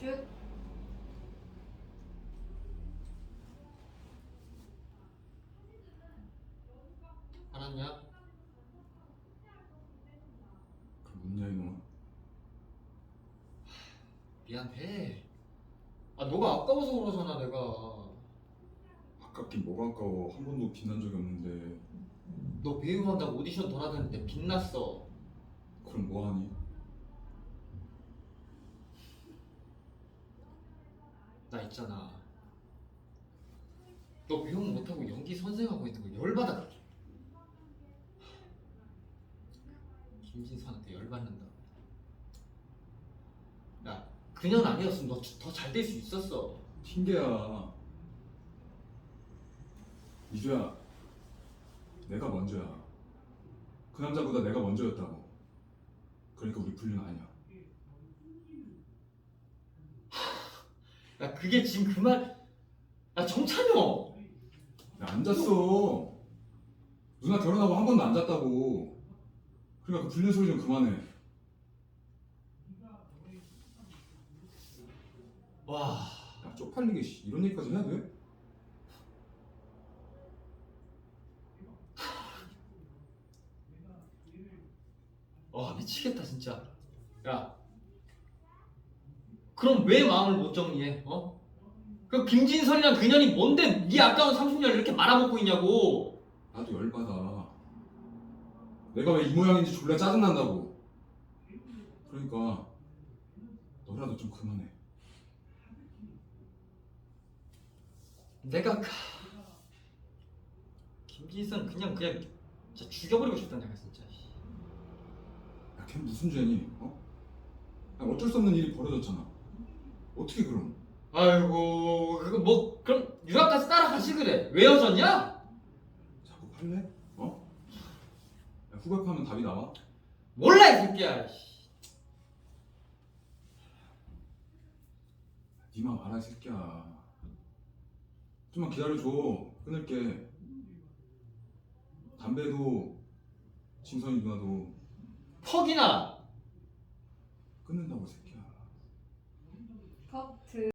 슛. 알았냐? 그럼 묻냐 이놈아 미안해. 아 너가 아까워서 그러잖아 내가. 아깝긴 뭐가 아까워 한 번도 빛난 적이 없는데 너 배우 한다고 오디션 돌아다녔는데 빛났어. 그럼 뭐하니? 나 있잖아. 너 미용 못하고 연기 선생하고 있는 거 열받아. 김진선한테 열받는다. 야, 그년 아니었으면 너 더 잘 될 수 있었어. 핑계야 이주야 내가 먼저야 그 남자보다 내가 먼저였다고 그러니까 우리 불륜 아니야 야, 그게 지금 그 말. 야, 정찬영. 야안 잤어 누나 결혼하고 한 번도 안 잤다고 그러니까 그 불륜 소리 좀 그만해 와, 야 쪽팔리게 씨, 이런 얘기까지 해야 돼? 와 미치겠다 진짜. 야, 그럼 왜 마음을 못 정리해? 어? 그 김진선이랑 그년이 뭔데 네 아까운 30년을 이렇게 말아먹고 있냐고. 나도 열받아 내가 왜 이 모양인지 졸라 짜증난다고 그러니까 너라도 좀 그만해 내가 가... 김진선 그냥 그냥 진짜 죽여버리고 싶다 내가 진짜. 씨. 야, 걔 무슨 죄니? 어? 야, 어쩔 수 없는 일이 벌어졌잖아. 어떻게 그럼? 아이고 그거 뭐 그럼 유학 가서 따라가시 그래. 왜 헤어졌냐? 자꾸 팔래? 어? 야, 후배파면 답이 나와? 몰라 이 새끼야. 씨. 니만 알아 이 새끼야. 좀만 기다려줘. 끊을게. 담배도 진선이 누나도 퍽이나 끊는다고 이 새끼야. 커트.